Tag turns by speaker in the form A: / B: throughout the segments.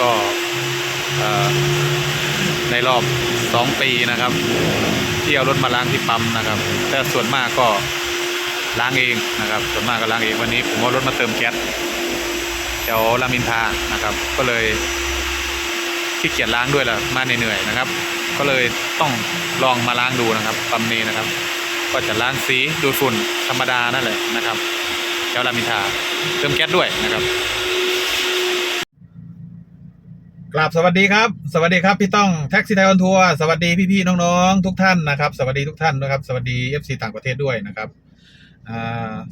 A: ก็ในรอบสองปีนะครับ ที่เอารถมาล้างที่ปั๊มนะครับ แต่ส่วนมากก็ล้างเองนะครับ ส่วนมากก็ล้างเองวันนี้ ผมเอารถมาเติมแก๊สแถวรามินทานะครับ ก็เลยขี้เกียจล้างด้วยแหละมาเหนื่อยๆนะครับ ก็เลยต้องลองมาล้างดูนะครับปั๊มนี้นะครับ ก็จะล้างสีดูดฝุ่นธรรมดานั่นแหละนะครับแถวรามินทาเติมแก๊สด้วยนะครับ
B: กราบสวัสดีครับ สวัสดีครับพี่ต้องแท็กซี่ไทยออนทัวร์สวัสดีพี่ๆน้องๆทุกท่านนะครับ สวัสดีทุกท่านนะครับ สวัสดี FC ต่างประเทศด้วยนะครับ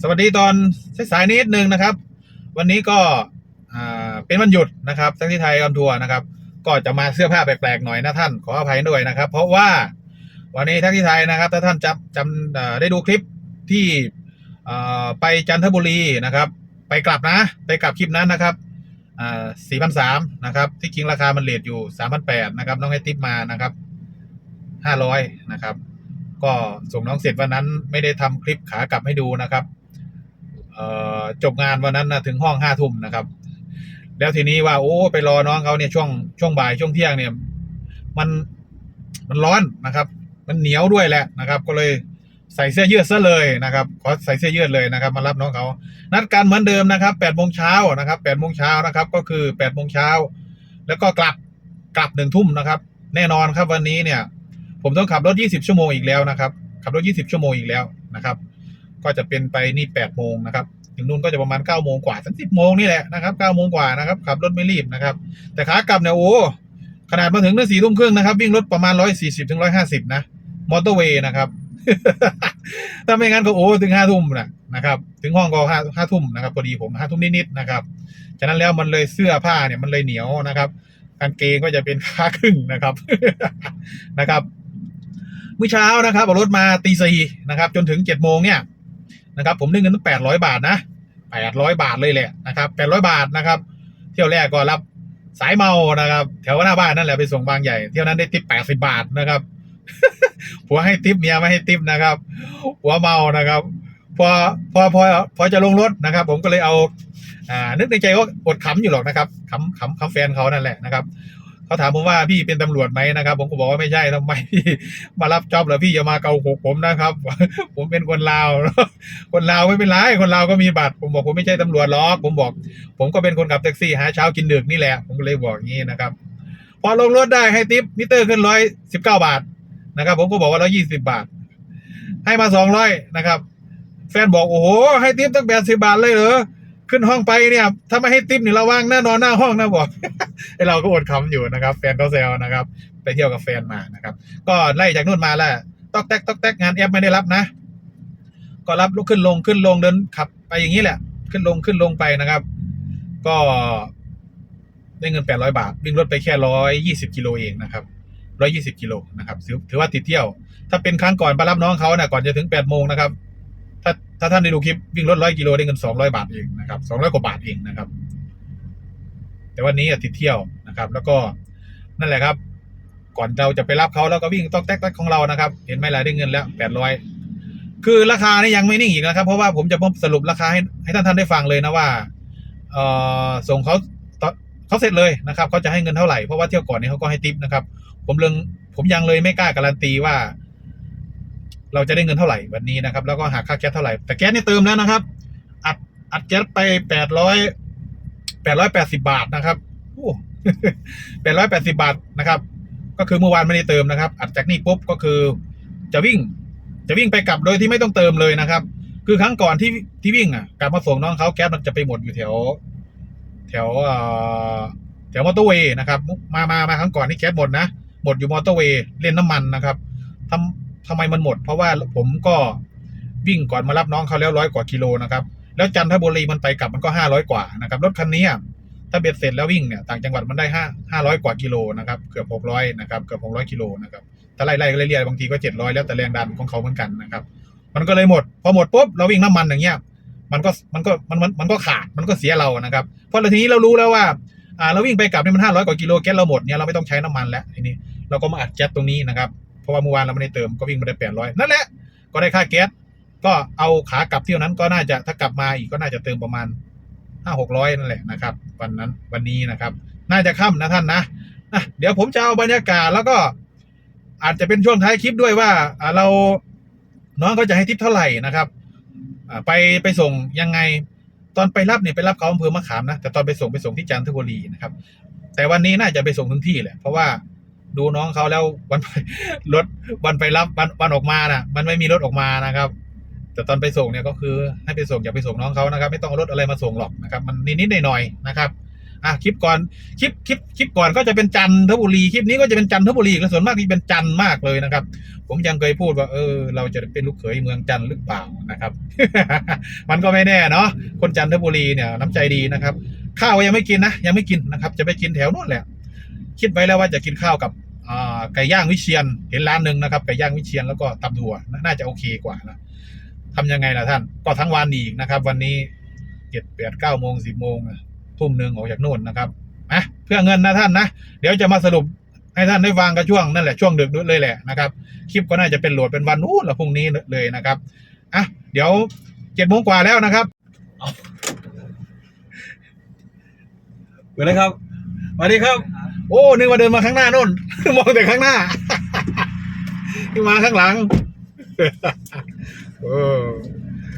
B: สวัสดีตอนสายๆนิดนึงนะครับ วันนี้ก็เป็นวันหยุดนะครับแท็กซี่ไทยออนทัวร์นะครับ ก็จะมาเสื้อผ้าแปลกๆหน่อยนะท่านขออภัยด้วยนะครับ เพราะว่าวันนี้แท็กซี่ไทยนะครับ ถ้าท่านจำจำได้ดูคลิปที่ไปจันทบุรีนะครับ ไปกลับนะ ไปกลับคลิปนั้นนะครับ สี่พันสามนะครับ ที่จริงราคามันเลทอยู่สามพันแปดนะครับ น้องให้ติปมานะครับห้าร้อยนะครับ ก็ส่งน้องเสร็จวันนั้นไม่ได้ทำคลิปขากลับให้ดูนะครับเออจบงานวันนั้นนะถึงห้องห้าทุ่มนะครับ แล้วทีนี้ว่าโอ้ไปรอน้องเขาเนี่ยช่วงช่วงบ่ายช่วงเที่ยงเนี่ย มันมันร้อนนะครับ มันเหนียวด้วยแหละนะครับ ก็เลย ใส่เสื้อยืดซะเลยนะครับขอใส่เสื้อยืดเลยนะครับมารับน้องเขานัดกันเหมือนเดิมนะครับ8โมงเช้านะครับ8โมงเช้านะครับก็คือ8โมงเช้าแล้วก็กลับกลับหนึ่งทุ่มนะครับ แน่นอนครับวันนี้เนี่ย ผมต้องขับรถ 20 ชั่วโมงอีกแล้วนะครับขับรถ 20 ชั่วโมงอีกแล้วนะครับ ก็จะเป็นไปนี่8โมงนะครับถึงนู่นก็จะประมาณ9โมงกว่าสัก10โมงนี่แหละนะครับ9โมงกว่านะครับขับรถไม่รีบนะครับ แต่ขากลับเนี่ยโอ้ขนาดมาถึงเนั่นสี่ทุ่มครึ่งนะครับวิ่งรถประมาณ140ถึง150นะมอเตอร์เวย์นะครับ ถ้าไม่งั้นก็โอ้ถึงห้าทุ่มนะนะครับ ถึงห้องก็ห้าห้าทุ่มนะครับพอดีผมห้าทุ่มนิดๆนะครับฉะนั้นแล้วมันเลยเสื้อผ้าเนี่ยมันเลยเหนียวนะครับกางเกงก็จะเป็นค่าครึ่งนะครับนะครับเมื่อเช้านะครับเอารถมาตีสี่นะครับ จนถึงเจ็ดโมงเนี่ยนะครับ ผมได้เงินตั้งแปดร้อยบาทนะแปดร้อยบาทเลยแหละนะครับแปดร้อยบาทนะครับ เที่ยวแรกก็รับสายเมานะครับ แถวหน้าบ้านนั่นแหละไปส่งบางใหญ่ เที่ยวนั้นได้ติปแปดสิบบาทนะครับ ผัวให้ติปเมียไม่ให้ติปนะครับผัวเมานะครับพอพอพอพอจะลงรถนะครับ ผมก็เลยเอาอ่านึกในใจว่าอดขำอยู่หรอกนะครับขำขำขำแฟนเขานั่นแหละนะครับเขาถามผมว่าพี่เป็นตำรวจไหมนะครับ ผมก็บอกว่าไม่ใช่ทำไมพี่มารับจ็อบเหรอพี่อย่ามาเกาหกผมนะครับ ผมเป็นคนลาวคนลาวไม่เป็นไรคนลาวก็มีบัตร ผมบอกผมไม่ใช่ตำรวจหรอกผมบอก ผมก็เป็นคนขับแท็กซี่หาเช้ากินดึกนี่แหละ ผมก็เลยบอกอย่างนี้นะครับ พอลงรถได้ให้ติปมิเตอร์ขึ้นร้อยสิบเก้าบาท นะครับ ผมก็บอกว่าร้อยี่สิบาท ให้มาสองร้อยนะครับ แฟนบอกโอ้โหให้ติปตั้งแปดสิบาทเลยเหรอขึ้นห้องไปเนี่ย ถ้าไม่ให้ติปนี่ระวังแน่นอนหน้าห้องนะบอกไอเราก็อดคำอยู่นะครับ แฟนเขาแซวนะครับ ไปเที่ยวกับแฟนมานะครับ ก็ไล่จากนู่นมาแล้วตอกแตกตอกแตกงานแอปไม่ได้รับนะ ก็รับลุกขึ้นลงขึ้นลงเดินขับ ไปอย่างนี้แหละ ขึ้นลงขึ้นลงไปนะครับ ก็ได้เงินแปดร้อยบาทวิ่งรถไปแค่ร้อยยี่สิบกิโลเองนะครับ ร้อยยี่สิบกิโลนะครับถือถือว่าติดเที่ยว ถ้าเป็นครั้งก่อนไปรับน้องเขาเนี่ยก่อนจะถึงแปดโมงนะครับ ถ้าถ้าท่านได้ดูคลิปวิ่งรถร้อยกิโลได้เงินสองร้อยบาทเองนะครับสองร้อยกว่าบาทเองนะครับ แต่วันนี้ติดเที่ยวนะครับ แล้วก็นั่นแหละครับ ก่อนเราจะไปรับเขาแล้วก็วิ่งต้องแต๊กแต๊กของเรานะครับ เห็นไหมล่ะได้เงินแล้วแปดร้อยคือราคานี่ยังไม่นิ่งอีกนะครับ เพราะว่าผมจะสรุปราคาให้ให้ท่านท่านได้ฟังเลยนะว่าเออส่งเขาตอเขาเสร็จเลยนะครับเขาจะให้เงินเท่าไหร่เพราะว่าเที่ยวก่อนนี้เขาก็ให้ติปนะครับ ผมเรื่องผมยังเลยไม่กล้าการันตีว่า เราจะได้เงินเท่าไหร่วันนี้นะครับ แล้วก็หาค่าแก๊สเท่าไหร่แต่แก๊สนี่เติมแล้วนะครับ อัดอัดแก๊สไปแปดร้อยแปดร้อยแปดสิบาทนะครับแปดร้อยแปดสิบาทนะครับ ก็คือเมื่อวานไม่ได้เติมนะครับ อัดจากนี่ปุ๊บก็คือ จะวิ่ง จะวิ่งไปกลับโดยที่ไม่ต้องเติมเลยนะครับ คือครั้งก่อนที่ที่วิ่งอะกลับมาส่งน้องเขาแก๊สมันจะไปหมดอยู่แถว แถวแถวมอเตอร์เวย์นะครับ มามามาครั้งก่อนที่แก๊สหมดนะ หมดอยู่มอเตอร์เวย์เล่นน้ำมันนะครับทำทำไมมันหมด เพราะว่าผมก็วิ่งก่อนมารับน้องเขาแล้วร้อยกว่ากิโลนะครับแล้วจันทบุรีมันไปกลับมันก็ห้าร้อยกว่านะครับรถคันนี้ถ้าเบ็ดเสร็จแล้ววิ่งเนี่ยต่างจังหวัดมันได้ห้าห้าร้อยกว่ากิโลนะครับเกือบหกร้อยนะครับเกือบหกร้อยกิโลนะครับถ้าไล่ไล่เรื่อยๆบางทีก็เจ็ดร้อยแล้วแต่แรงดันของเขาเหมือนกันนะครับ มันก็เลยหมด พอหมดปุ๊บเราวิ่งน้ำมันอย่างเงี้ยมันก็มันก็มันมันมันก็ขาดมันก็เสียเรานะครับ เพราะทีนี้เรารู้แล้วว่า อ่าเราวิ่งไปกลับเนี่ยมันห้าร้อยกว่ากิโลแก๊สเราหมดเนี่ยเราไม่ต้องใช้น้ำมันแล้วทีนี้เราก็มาอัดแก๊สตรงนี้นะครับเพราะว่าเมื่อวานเราไม่ได้เติมก็วิ่งมาได้แปดร้อยนั่นแหละก็ได้ค่าแก๊สก็เอาขากลับเที่ยวนั้นก็น่าจะถ้ากลับมาอีกก็น่าจะเติมประมาณห้าหกร้อยนั่นแหละนะครับ วันนั้นวันนี้นะครับ น่าจะค่ำนะท่านนะอะเดี๋ยวผมจะเอาบรรยากาศแล้วก็ อาจจะเป็นช่วงท้ายคลิปด้วยว่าเราน้องเขาจะให้ทิปเท่าไหร่นะครับไปไปส่งยังไง อนไปรับเนี่ยไปรับเขาอำเภอมะขามนะแต่ตอนไปส่งไปส่งที่จันทบุรีนะครับ แต่วันนี้น่าจะไปส่งถึงที่แหละเพราะว่าดูน้องเขาแล้ววันไปรถวันไปรับวันวันออกมาน่ะมันไม่มีรถออกมานะครับ แต่ตอนไปส่งเนี่ยก็คือให้ไปส่งอย่าไปส่งน้องเขานะครับ ไม่ต้องเอารถอะไรมาส่งหรอกนะครับ มันนิดๆหน่อยๆนะครับ อะคลิปก่อนคลิปคลิปคลิปก่อนก็จะเป็นจันทบุรีคลิปนี้ก็จะเป็นจันทบุรีและส่วนมากที่เป็นจันมากเลยนะครับ ผมยังเคยพูดว่าเออ เราจะเป็นลูกเขยเมืองจันหรือเปล่านะครับ มันก็ไม่แน่เนาะคนจันทบุรีเนี่ยน้ำใจดีนะครับ ข้าวยังไม่กินนะยังไม่กินนะครับ จะไปกินแถวนู้นแหละ คิดไว้แล้วว่าจะกินข้าวกับอ่าไก่ย่างวิเชียนเห็นร้านหนึ่งนะครับไก่ย่างวิเชียนแล้วก็ตำถั่วน่าน่าจะโอเคกว่านะทำยังไงล่ะท่านก็ทั้งวันอีกนะครับ วันนี้เจ็ดแปดเก้าโมงสิบโมง ทุ่มหนึ่งออกจากโน่นนะครับนะเพื่อเงินนะท่านนะ เดี๋ยวจะมาสรุปให้ท่านได้ฟังกันช่วงนั่นแหละช่วงดึกเลยแหละนะครับคลิปก็น่าจะเป็นโหลดเป็นวันนู้นละพรุ่งนี้เลยนะครับอะเดี๋ยวเจ็ดโมงกว่าแล้วนะครับเปิดเลยครับสวัสดีครับ โอ้นึกว่าเดินมาข้างหน้านู่นมองแต่ข้างหน้านี่มาข้างหลังโอ้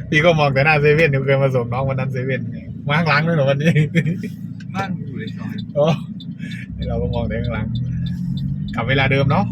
B: พี่ก็มองแต่หน้าเซเว่นเดี๋ยวเคยมาส่งน้องวันนั้นเซเว่น มาข้างหลังด้วยเหรอวันนี้
C: บ้านอยู่ในซอย
B: โอ้เราก็มองแต่ข้างหลังกลับเวลาเดิมเนาะ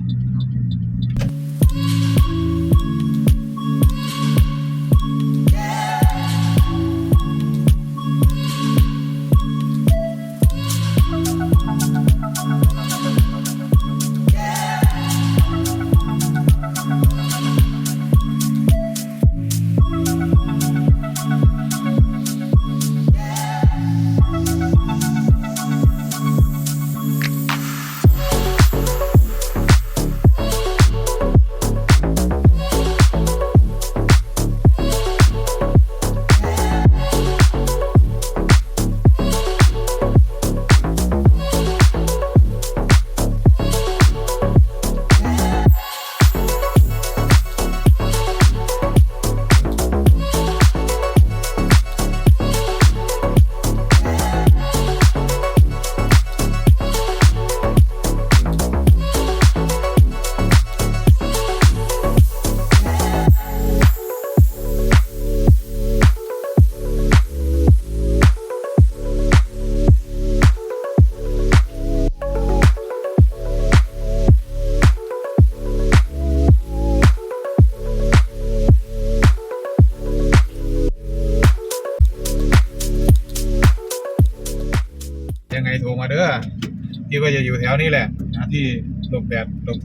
B: พี่ก็จะอยู่แถวนี้แหละนะที่หลบแดดหลบ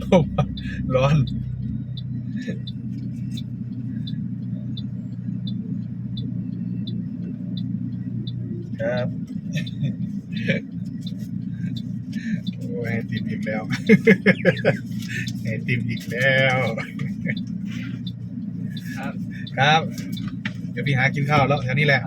B: หลบร้อนครับโอ้ยให้ติมอีกแล้วให้ติมอีกแล้ว
C: ครับ
B: ครับ เดี๋ยวพี่หากินข้าวแล้วแถวนี้แหละ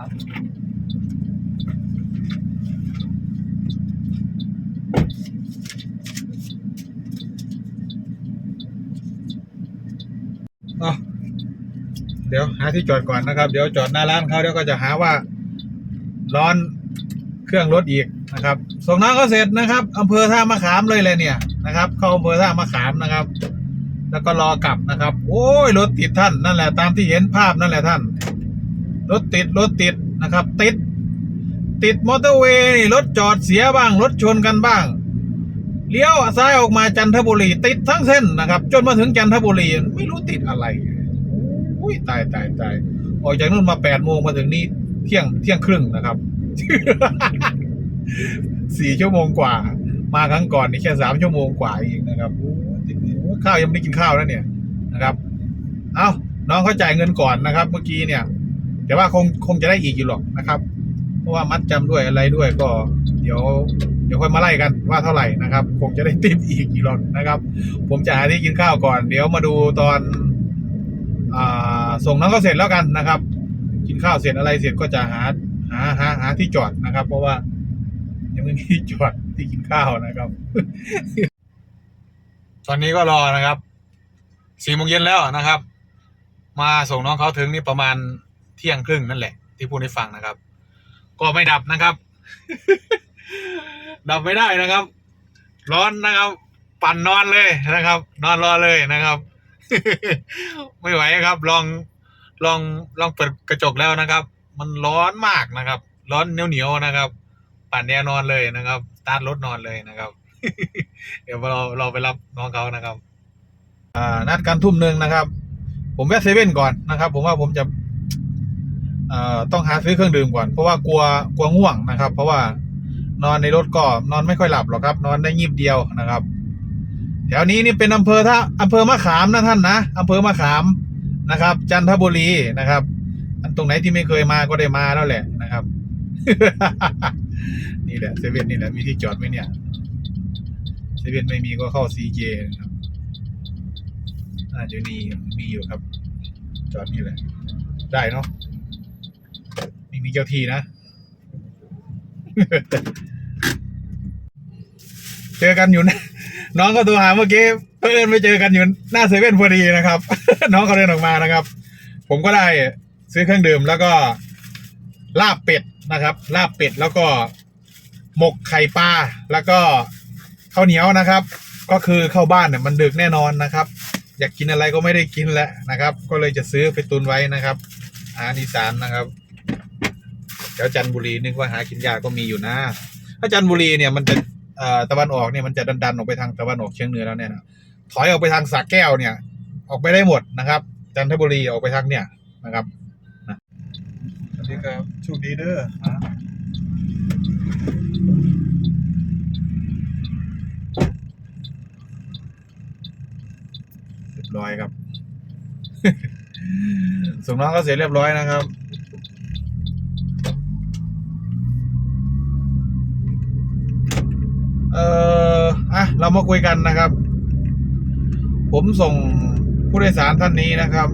B: อะเดี๋ยวหาที่จอดก่อนนะครับ เดี๋ยวจอดหน้าร้านเขาเดี๋ยวก็จะหาว่าร้อนเครื่องรถอีกนะครับส่งน้องก็เสร็จนะครับอำเภอท่ามะขามเลยเลยเนี่ยนะครับ เข้าอำเภอท่ามะขามนะครับ แล้วก็รอกลับนะครับ โอ้ยรถติดท่านนั่นแหละตามที่เห็นภาพนั่นแหละท่าน รถติดรถติดนะครับ ติด ติดมอเตอร์เวย์รถจอดเสียบ้าง รถชนกันบ้าง เลี้ยวซ้ายออกมาจันทบุรี ติดทั้งเส้นนะครับ จนมาถึงจันทบุรีไม่รู้ติดอะไร อุ้ยตายตายตายออกจากนู่นมาแปดโมงมาถึงนี่เที่ยงเที่ยงครึ่งนะครับสี่ชั่วโมงกว่า มาครั้งก่อนนี่แค่สามชั่วโมงกว่าเองนะครับโอ้ติดโอ้ข้าวยังไม่ได้กินข้าวแล้วเนี่ยนะครับ เอาน้องเขาจ่ายเงินก่อนนะครับ เมื่อกี้เนี่ย แต่ว่าคงคงจะได้อีกอยู่หรอกนะครับ เพราะว่ามัดจำด้วยอะไรด้วยก็ ดี๋ยวเดี๋ยวค่อยมาไล่กันว่าเท่าไหร่นะครับ คงจะได้ติปอีกกี่รอบนะครับ ผมจะหาที่กินข้าวก่อน เดี๋ยวมาดูตอนอส่งน้องเขาเสร็จแล้วกันนะครับ กินข้าวเสร็จอะไรเสร็จก็จะหาหาหาหาที่จอดนะครับ เพราะว่ายังไม่มีที่จอดที่กินข้าวนะครับ ตอนนี้ก็รอนะครับสี่โมงเย็นแล้วนะครับ มาส่งน้องเขาถึงนี่ประมาณเที่ยงครึ่งนั่นแหละ ที่พูดให้ฟังนะครับ ก็ไม่ดับนะครับ ดับไม่ได้นะครับ ร้อนนะครับ ปั่นนอนเลยนะครับ นอนรอเลยนะครับ ไม่ไหวครับ ลองลองลองเปิดกระจกแล้วนะครับ มันร้อนมากนะครับ ร้อนเหนียวเหนียวนะครับ ปั่นแนวนอนเลยนะครับตาร์ทรถนอนเลยนะครับ เดี๋ยวเราเราไปรับน้องเขานะครับ อ่านัดกันทุ่มหนึ่งนะครับ ผมแวะเซเว่นก่อนนะครับ ผมว่าผมจะอ่อต้องหาซื้อเครื่องดื่มก่อน เพราะว่ากลัวกลัวง่วงนะครับ เพราะว่า นอนในรถก็นอนไม่ค่อยหลับหรอกครับ นอนได้งีบเดียวนะครับ แถวนี้นี่เป็นอำเภอท่าอำเภอมะขามนะท่านนะอำเภอมะขามนะครับ จันทบุรีนะครับ อันตรงไหนที่ไม่เคยมาก็ได้มาแล้วแหละนะครับ นี่แหละเซเว่นนี่แหละมีที่จอดไหมเนี่ยเซเว่นไม่มีก็เข้าซีเจนะครับน่าจะมีมีอยู่ครับ จอดนี่แหละ ได้เนาะไม่มีเจ้าที่นะ เจอกันอยู่นะน้องก็โทรหาเมื่อกี้เพื่อนไปเจอกันอยู่หน้าเซเว่นพอดีนะครับ น้องเขาเดินออกมานะครับ ผมก็ได้ซื้อเครื่องดื่มแล้วก็ลาบเป็ดนะครับ ลาบเป็ดแล้วก็หมกไข่ปลาแล้วก็ข้าวเหนียวนะครับ ก็คือเข้าบ้านเนี่ยมันดึกแน่นอนนะครับ อยากกินอะไรก็ไม่ได้กินแล้วนะครับ ก็เลยจะซื้อไปตุนไว้นะครับอาหารอีสานนะครับ แถวจันทบุรีนึกว่าหากินยากก็มีอยู่นะ ถ้าจันทบุรีเนี่ยมันจะเอ่อตะวันออกเนี่ยมันจะดันๆออกไปทางตะวันออกเฉียงเหนือแล้วเนี่ยนะถอยออกไปทางสระแก้วเนี่ย ออกไปได้หมดนะครับ จันทบุรีออกไปทางเนี่ยนะครับนะสวัสดีครับโชคดีเด้ออะเรียบร้อยครับส่งน้องก็เสร็จเรียบร้อยนะครับ เอ่ออะเรามาคุยกันนะครับ ผมส่งผู้โดยสารท่านนี้นะครับ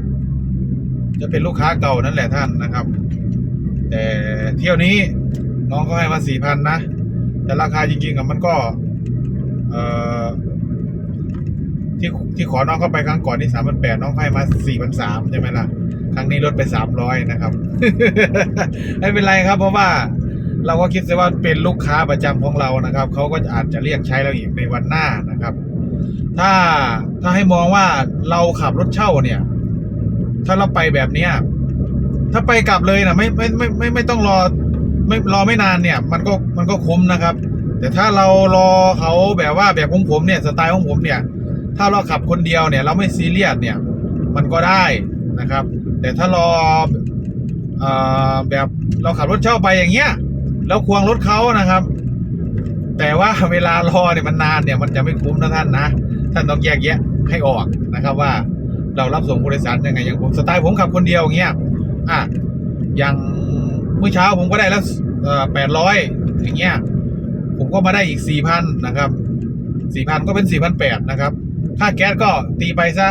B: จะเป็นลูกค้าเก่านั่นแหละท่านนะครับ แต่เที่ยวนี้น้องเขาให้มาสี่พันนะ แต่ราคาจริงๆกับมันก็ เอ่อที่ที่ขอน้องเข้าไปครั้งก่อนที่สามพันแปดน้องให้มาสี่พันสามใช่ไหมล่ะ ครั้งนี้ลดไปสามร้อยนะครับ ไม่เป็นไรครับเพราะว่า เราก็คิดซะว่าเป็นลูกค้าประจำของเรานะครับเขาก็อาจจะเรียกใช้เราอีกในวันหน้านะครับ ถ้าถ้าให้มองว่าเราขับรถเช่าเนี่ย ถ้าเราไปแบบเนี้ยถ้าไปกลับเลยนะไม่ไม่ไม่ไม่ไม่ต้องรอ ไม่รอไม่นานเนี่ย มันก็มันก็คุ้มนะครับ แต่ถ้าเรารอเขาแบบว่าแบบของผมเนี่ยสไตล์ของผมเนี่ย ถ้าเราขับคนเดียวเนี่ย เราไม่ซีเรียสเนี่ย มันก็ได้นะครับ แต่ถ้ารออ่อแบบเราขับรถเช่าไปอย่างเงี้ย แล้วควงรถเขานะครับ แต่ว่าเวลารอเนี่ยมันนานเนี่ยมันจะไม่คุ้มนะท่านนะท่านต้องแยกแยะให้ออกนะครับว่าเรารับส่งผู้โดยสารยังไงอย่างผมสไตล์ผมขับคนเดียวอย่างเงี้ยอะอย่างเมื่อเช้าผมก็ได้แล้วแปดร้อยอย่างเงี้ยผมก็มาได้อีกสี่พันนะครับสี่พันก็เป็นสี่พันแปดนะครับค่าแก๊สก็ตีไปซะ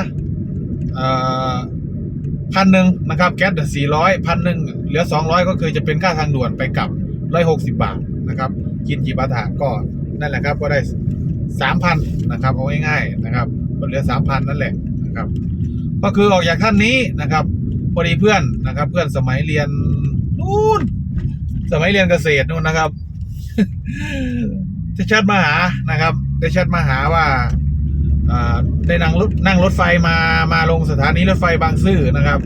B: พันหนึ่งนะครับ แก๊สสี่ร้อยพันหนึ่งเหลือสองร้อยก็คือจะเป็นค่าทางด่วนไปกลับ ร้อยหกสิบบาทนะครับ กินกี่บาทาก็นั่นแหละครับก็ได้สามพันนะครับเอาง่ายๆนะครับก็เหลือสามพันนั่นแหละนะครับ ก็คือออกจากท่านนี้นะครับพอดีเพื่อนนะครับ เพื่อนสมัยเรียนนู่นสมัยเรียนเกษตรนู่นนะครับได้แชทมาหานะครับได้แชทมาหาว่าอ่าได้นั่งรถนั่งรถไฟมามาลงสถานีรถไฟบางซื่อนะครับ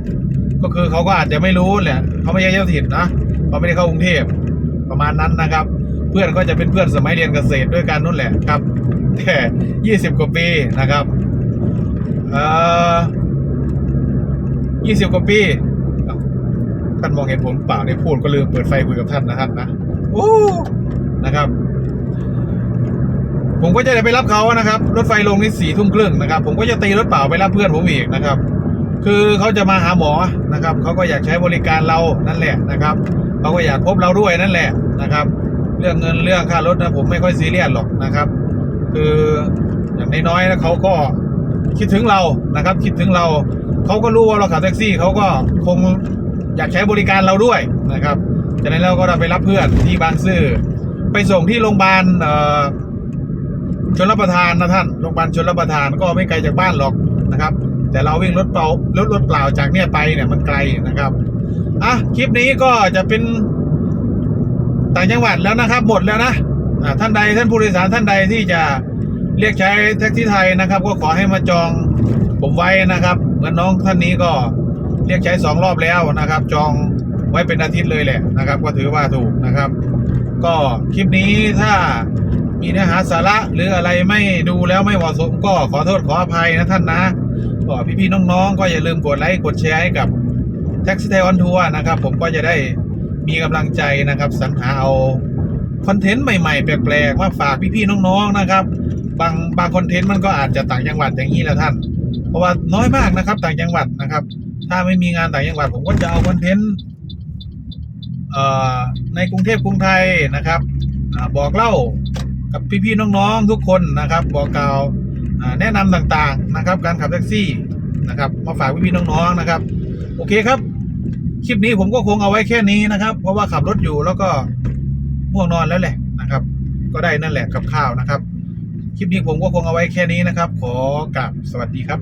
B: ก็คือเขาก็อาจจะไม่รู้แหละเขาไม่ใช่เจ้าถิ่นนะเขาไม่ได้เข้ากรุงเทพ ประมาณนั้นนะครับ เพื่อนก็จะเป็นเพื่อนสมัยเรียนเกษตรด้วยกันนู่นแหละครับแต่ยี่สิบกว่าปีนะครับเอ่อยี่สิบกว่าปีท่านมองเห็นผมเปล่าเนี่ยพูดก็ลืมเปิดไฟคุยกับท่านนะท่านนะโอ้นะครับผมก็จะได้ไปรับเขานะครับ รถไฟลงนี่สี่ทุ่มครึ่งนะครับ ผมก็จะตีรถเปล่าไปรับเพื่อนผมอีกนะครับ คือเขาจะมาหาหมอนะครับเขาก็อยากใช้บริการเรานั่นแหละนะครับ เขาก็อยากพบเราด้วยนั่นแหละนะครับ เรื่องเงินเรื่องค่ารถนะผมไม่ค่อยซีเรียสหรอกนะครับ คืออย่างน้อยๆแล้วเขาก็คิดถึงเรานะครับ คิดถึงเราเขาก็รู้ว่าเราขับแท็กซี่เขาก็คงอยากใช้บริการเราด้วยนะครับจากนั้นเราก็ได้ไปรับเพื่อนที่บางซื่อไปส่งที่โรงพยาบาลเอ่อชนรับประทานนะท่านโรงพยาบาลชนรับประทานก็ไม่ไกลจากบ้านหรอกนะครับ แต่เราวิ่งรถเปล่ารถรถเปล่าจากเนี่ยไปเนี่ยมันไกลนะครับ อะคลิปนี้ก็จะเป็นต่างจังหวัดแล้วนะครับ หมดแล้วนะอ่าท่านใดท่านผู้โดยสารท่านใดที่จะเรียกใช้แท็กซี่ไทยนะครับ ก็ขอให้มาจองผมไว้นะครับเหมือนน้องท่านนี้ก็เรียกใช้สองรอบแล้วนะครับ จองไว้เป็นอาทิตย์เลยแหละนะครับ ก็ถือว่าถูกนะครับ ก็คลิปนี้ถ้ามีเนื้อหาสาระหรืออะไรไม่ดูแล้วไม่เหมาะสมก็ขอโทษขออภัยนะท่านนะก็พี่ๆน้องๆก็อย่าลืมกดไลค์กดแชร์ให้กับ แท็กซี่ไทยออนทัวร์นะครับ ผมก็จะได้มีกำลังใจนะครับสรรหาเอาคอนเทนต์ใหม่ๆ แปลกๆมาฝากพี่ๆน้องๆนะครับ บางบางคอนเทนต์มันก็อาจจะต่างจังหวัดอย่างนี้แหละท่าน เพราะว่าน้อยมากนะครับ ต่างจังหวัดนะครับ ถ้าไม่มีงานต่างจังหวัด ผมก็จะเอาคอนเทนต์เอ่อในกรุงเทพกรุงไทยนะครับอบอกเล่ากับพี่ๆน้องๆทุกคนนะครับ บอกกล่าวแนะนำต่างๆนะครับ การขับแท็กซี่นะครับ มาฝากพี่ๆน้องๆนะครับ โอเคครับ คลิปนี้ผมก็คงเอาไว้แค่นี้นะครับ เพราะว่าขับรถอยู่แล้วก็ง่วงนอนแล้วแหละนะครับ ก็ได้นั่นแหละกับข้าวนะครับ คลิปนี้ผมก็คงเอาไว้แค่นี้นะครับ ขอกราบสวัสดีครับ